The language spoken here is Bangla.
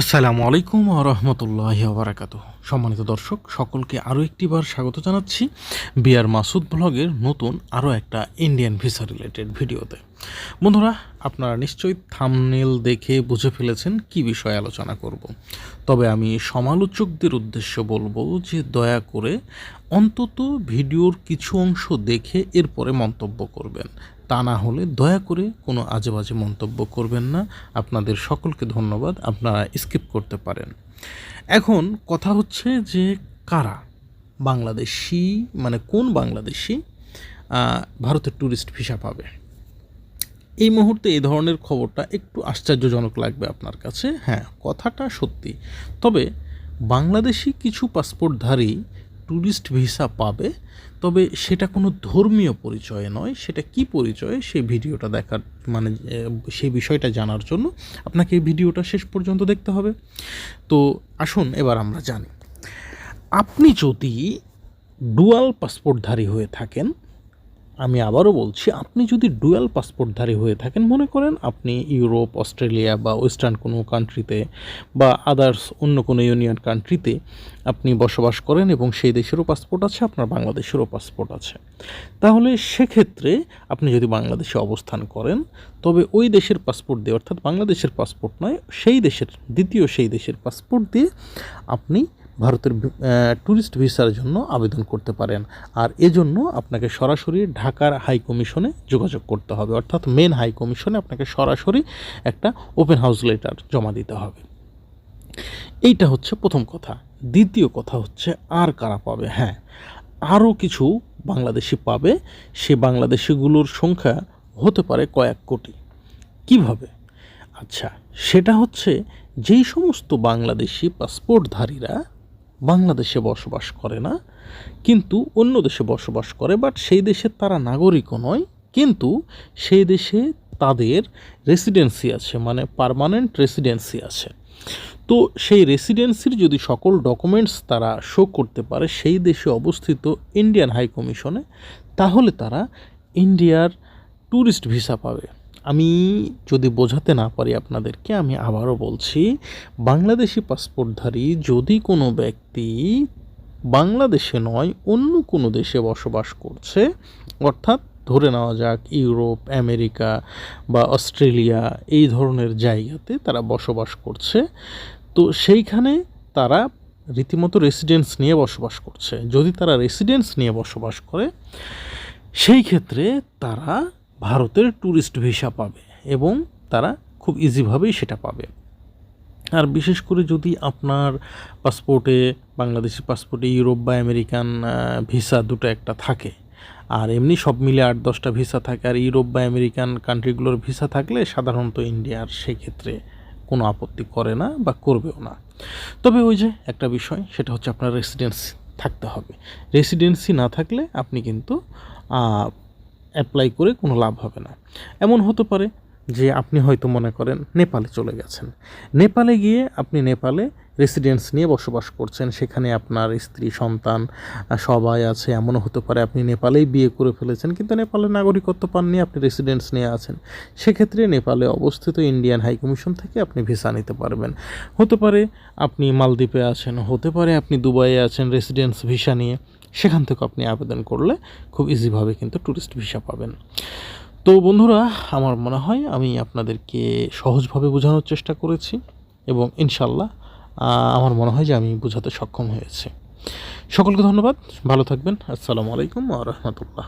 আসসালামু আলাইকুম রহমতুল্লাহ বারাকাতু সম্মানিত দর্শক, সকলকে আরও একটিবার স্বাগত জানাচ্ছি বিআর মাসুদ ব্লগের নতুন আরও একটা ইন্ডিয়ান ভিসা রিলেটেড ভিডিওতে। বন্ধুরা, আপনারা নিশ্চয়ই থামনেল দেখে বুঝে ফেলেছেন কি বিষয়ে আলোচনা করব। তবে আমি সমালোচকদের উদ্দেশ্য বলব যে দয়া করে অন্তত ভিডিওর কিছু অংশ দেখে এরপরে মন্তব্য করবেন। তা না হলে দয়া করে কোনো আজে বাজে মন্তব্য করবেন না। আপনাদের সকলকে ধন্যবাদ। আপনারা স্কিপ করতে পারেন। এখন কথা হচ্ছে যে কারা? বাংলাদেশি মানে কোন বাংলাদেশি ভারতের ট্যুরিস্ট ভিসা পাবে? এই মুহূর্তে এই ধরনের খবরটা একটু আশ্চর্যজনক লাগবে আপনার কাছে। হ্যাঁ কথাটা সত্যি। তবে বাংলাদেশি কিছু পাসপোর্টধারী ট্যুরিস্ট ভিসা পাবে, তবে সেটা কোনো ধর্মীয় পরিচয় নয়। সেটা কি পরিচয় সেই ভিডিওটা দেখার মানে সেই বিষয়টা জানার জন্য আপনাকে এই ভিডিওটা শেষ পর্যন্ত দেখতে হবে। তো আসুন, এবার আমরা জানি। আপনি যদি ডুয়াল পাসপোর্টধারী হয়ে থাকেন আমি আবারও বলছি, আপনি যদি ডুয়াল পাসপোর্টধারী হয়ে থাকেন, মনে করেন আপনি ইউরোপ, অস্ট্রেলিয়া বা ওয়েস্টার্ন কোনো কান্ট্রিতে বা আদার্স অন্য কোনো ইউনিয়ন কান্ট্রিতে আপনি বসবাস করেন এবং সেই দেশেরও পাসপোর্ট আছে, আপনার বাংলাদেশেরও পাসপোর্ট আছে। তাহলে সেক্ষেত্রে আপনি যদি বাংলাদেশে অবস্থান করেন, তবে ওই দেশের পাসপোর্ট দিয়ে, অর্থাৎ বাংলাদেশের পাসপোর্ট নয়, সেই দেশের, দ্বিতীয় সেই দেশের পাসপোর্ট দিয়ে আপনি ভারতের ট্যুরিস্ট ভিসার জন্য আবেদন করতে পারেন। আর এজন্য আপনাকে সরাসরি ঢাকার হাই কমিশনে যোগাযোগ করতে হবে। অর্থাৎ মেন হাই কমিশনে আপনাকে সরাসরি একটা ওপেন হাউস লেটার জমা দিতে হবে। এইটা হচ্ছে প্রথম কথা। দ্বিতীয় কথা হচ্ছে আর কারা পাবে? হ্যাঁ আরও কিছু বাংলাদেশি পাবে। সে বাংলাদেশিগুলোর সংখ্যা হতে পারে কয়েক কোটি। কীভাবে? আচ্ছা সেটা হচ্ছে যেই সমস্ত বাংলাদেশি পাসপোর্টধারীরা বাংলাদেশে বসবাস করে না, কিন্তু অন্য দেশে বসবাস করে বাট সেই দেশের তারা নাগরিকও নয়, কিন্তু সেই দেশে তাদের রেসিডেন্সি আছে মানে পার্মানেন্ট রেসিডেন্সি আছে। তো সেই রেসিডেন্সির যদি সকল ডকুমেন্টস তারা শো করতে পারে সেই দেশে অবস্থিত ইন্ডিয়ান হাই কমিশনে তাহলে তারা ইন্ডিয়ার ট্যুরিস্ট ভিসা পাবে। আমি যদি বোঝাতে না পারি আপনাদেরকে, আমি আবারও বলছি, বাংলাদেশি পাসপোর্টধারী যদি কোনো ব্যক্তি বাংলাদেশে নয়, অন্য কোনো দেশে বসবাস করছে, অর্থাৎ ধরে নেওয়া যাক ইউরোপ, আমেরিকা বা অস্ট্রেলিয়া, এই ধরনের জায়গাতে তারা বসবাস করছে, তো সেইখানে তারা রীতিমতো রেসিডেন্স নিয়ে বসবাস করছে। যদি তারা রেসিডেন্স নিয়ে বসবাস করে, সেই ক্ষেত্রে তারা ভারতের ট্যুরিস্ট ভিসা পাবে এবং তারা খুব ইজিভাবেই সেটা পাবে। আর বিশেষ করে যদি আপনার পাসপোর্টে বাংলাদেশি পাসপোর্টে ইউরোপ বা আমেরিকান ভিসা দুটো একটা থাকে, আর এমনি সব মিলে আট দশটা ভিসা থাকে, আর ইউরোপ বা আমেরিকান কান্ট্রিগুলোর ভিসা থাকলে সাধারণত ইন্ডিয়ার সেক্ষেত্রে কোনো আপত্তি করে না বা করবেও না। তবে ওই যে একটা বিষয়, সেটা হচ্ছে আপনার রেসিডেন্সি থাকতে হবে। রেসিডেন্সি না থাকলে আপনি কিন্তু অ্যাপ্লাই করে কোনো লাভ হবে না। এমন হতে পারে যে আপনি হয়তো মনে করেন নেপালে চলে গেছেন। নেপালে গিয়ে আপনি নেপালে রেসিডেন্স নিয়ে বসবাস করছেন। সেখানে আপনার স্ত্রী, সন্তান সবাই আছে। এমনও হতে পারে আপনি নেপালেই বিয়ে করে ফেলেছেন, কিন্তু নেপালের নাগরিকত্ব পাননি, আপনি রেসিডেন্স নিয়ে আছেন। সেক্ষেত্রে নেপালে অবস্থিত ইন্ডিয়ান হাই কমিশন থেকে আপনি ভিসা নিতে পারবেন। হতে পারে আপনি মালদ্বীপে আছেন, হতে পারে আপনি দুবাইয়ে আছেন রেসিডেন্স ভিসা নিয়ে। সেখান থেকে আপনি আবেদন করলে খুব ইজিভাবে কিন্তু ট্যুরিস্ট ভিসা পাবেন। তো বন্ধুরা, আমার মনে হয় আমি আপনাদেরকে সহজভাবে বোঝানোর চেষ্টা করেছি এবং ইনশাল্লাহ আমার মনে হয় যে আমি বোঝাতে সক্ষম হয়েছি। সকলকে ধন্যবাদ, ভালো থাকবেন, আসসালামু আলাইকুম আ রহমতুল্লাহ।